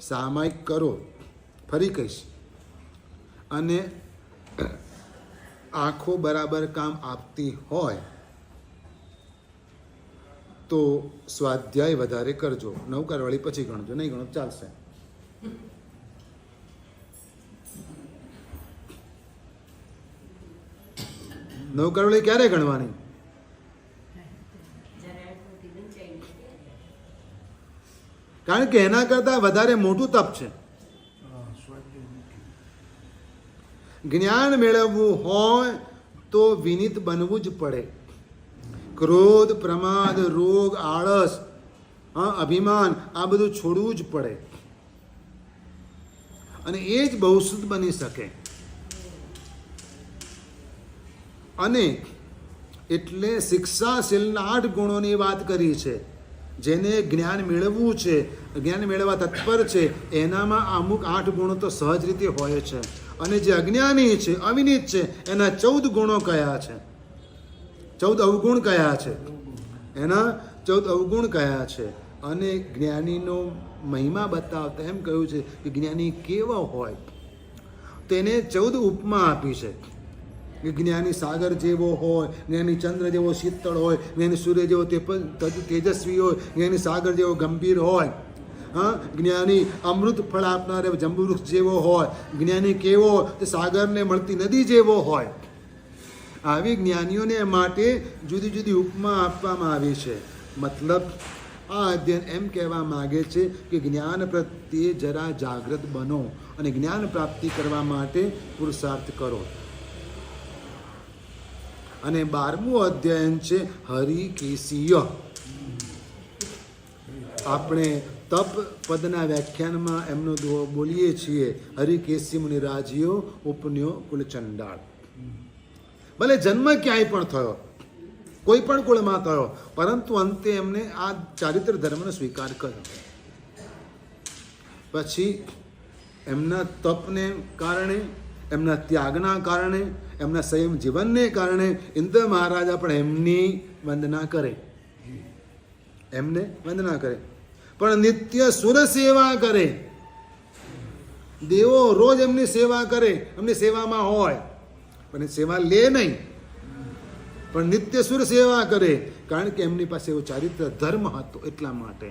સામાયિક કરો. ફરી કહીશ. અને આંખો બરાબર કામ આપતી હોય તો સ્વાધ્યાય વધારે કરજો. નવ કરવાળી પછી ગણજો. નહીં ગણો ચાલશે. નવ કરવાળી ક્યારે ગણવાની? કારણ કે એના કરતાં વધારે મોટું તપ છે. જ્ઞાન મેળવવું હોય તો વિનિત બનવું જ પડે. ક્રોધ, પ્રમાદ, રોગ, આળસ, હા, અભિમાન, આ બધું છોડવું જ પડે. અને એ જ બહુશુદ્ધ બની શકે. અને એટલે શિક્ષાશીલના આઠ ગુણોની વાત કરી છે. જેને જ્ઞાન મેળવવું છે, જ્ઞાન મેળવવા તત્પર છે, એનામાં અમુક આઠ ગુણો તો સહજ રીતે હોય છે. અને જે અજ્ઞાની છે, અવિનીત છે, એના ચૌદ ગુણો કયા છે? ચૌદ અવગુણ કયા છે? એના ચૌદ અવગુણ કયા છે? અને જ્ઞાનીનો મહિમા બતાવતા એમ કહ્યું છે કે જ્ઞાની કેવા હોય? તેને ચૌદ ઉપમા આપી છે. જ્ઞાની સાગર જેવો હોય, જ્ઞાની ચંદ્ર જેવો શીતળ હોય, જ્ઞાની સૂર્ય જેવો તેજસ્વી હોય, જ્ઞાની સાગર જેવો ગંભીર હોય. હા? જ્ઞાની અમૃત ફળ આપનાર જંબુવૃક્ષ જેવો હોય. જ્ઞાની કેવો તે સાગરને મળતી નદી જેવો હોય. આવી જ્ઞાનીઓને માટે જુદી જુદી ઉપમા આપવામાં આવી છે. મતલબ, આ અધ્યયન એમ કહેવા માગે છે કે જ્ઞાન પ્રત્યે જરા જાગૃત બનો અને જ્ઞાન પ્રાપ્તિ કરવા માટે પુરુષાર્થ કરો. અને બારમું અધ્યયન છે હરિકેશીય. આપણે તપ પદના વ્યાખ્યાનમાં એમનો દુઓ બોલીએ છીએ, હરિકેશી મુનિ રાજીઓ ઉપન્યો કુલચંડાળ ભલે જન્મ ક્યાંય પણ થયો, કોઈ પણ કુળમાં થયો, પરંતુ અંતે એમને આ ચારિત્ર ધર્મનો સ્વીકાર કર્યો. પછી એમના તપને કારણે એમના ત્યાગના કારણે, એમના સંયમ જીવનને કારણે ઇન્દ્ર મહારાજા પણ એમની વંદના કરે. એમને વંદના કરે. પણ નિત્ય સુર સેવા કરે. દેવો રોજ એમની સેવા કરે, એમની સેવામાં હોય, પણ સેવા લે નહીં. પણ નિત્ય સુર સેવા કરે, કારણ કે એમની પાસે એવો ચારિત્ર ધર્મ હતો એટલા માટે.